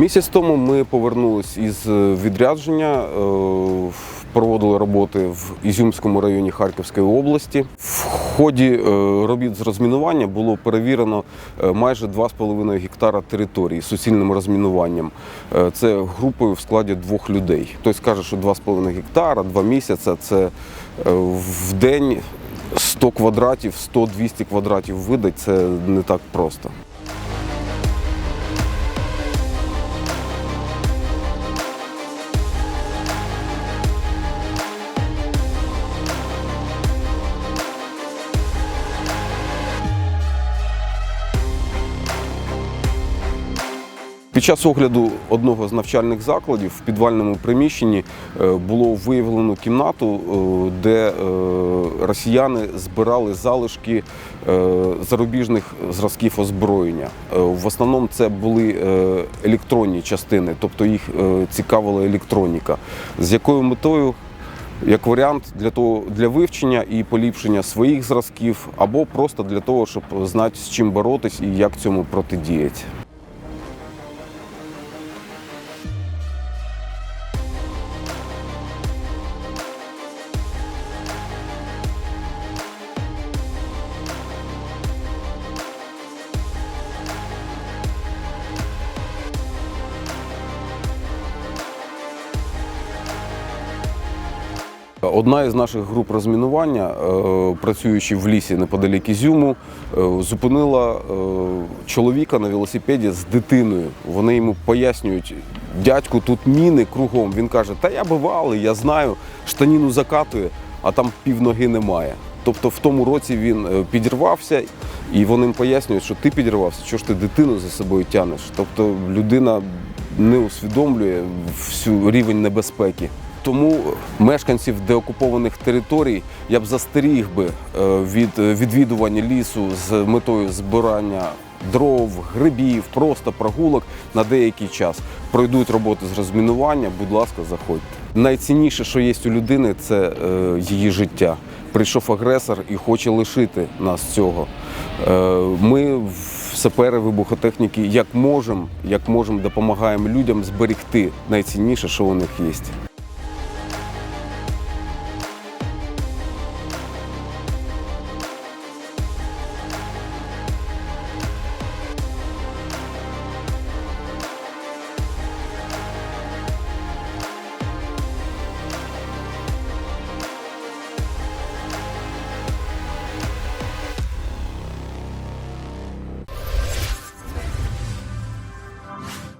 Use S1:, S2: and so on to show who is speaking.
S1: Місяць тому ми повернулись із е, відрядження, е, проводили роботи в Ізюмському районі Харківської області. В ході е, робіт з розмінування було перевірено майже 2,5 гектара території суцільним розмінуванням. Це групою в складі двох людей. Хтось каже, що 2,5 гектара, 2 місяці це в день 100 квадратів, 100-200 квадратів видать це не так просто. Під час огляду одного з навчальних закладів в підвальному приміщенні е, було виявлено кімнату, е, де е, росіяни збирали залишки зарубіжних зразків озброєння. В основному це були електронні частини, тобто їх цікавила електроніка. З якою метою? Як варіант для того для вивчення і поліпшення своїх зразків, або просто для того, щоб знати з чим боротись і як цьому протидіяти. Одна із наших груп розмінування, е, працюючи в лісі неподалік Ізюму, е, зупинила е, чоловіка на велосипеді з дитиною. Вони йому пояснюють, дядьку, тут міни кругом. Він каже, та я бивалий, я знаю, штаніну закатує, а там півноги немає. Тобто в тому році він підірвався, і вони їм пояснюють, що ти підірвався, що ж ти дитину за собою тянеш. Тобто людина не усвідомлює всю рівень небезпеки. Тому мешканців деокупованих територій я б застеріг би е, від е, відвідування лісу з метою збирання дров, грибів, просто прогулок на деякий час. Пройдуть роботи з розмінування, будь ласка, заходьте. Найцінніше, що є у людини, це е, її життя. Прийшов агресор і хоче лишити нас цього. Ми в сапери вибухотехніки як можемо, як можемо, допомагаємо людям зберегти найцінніше, що у них є.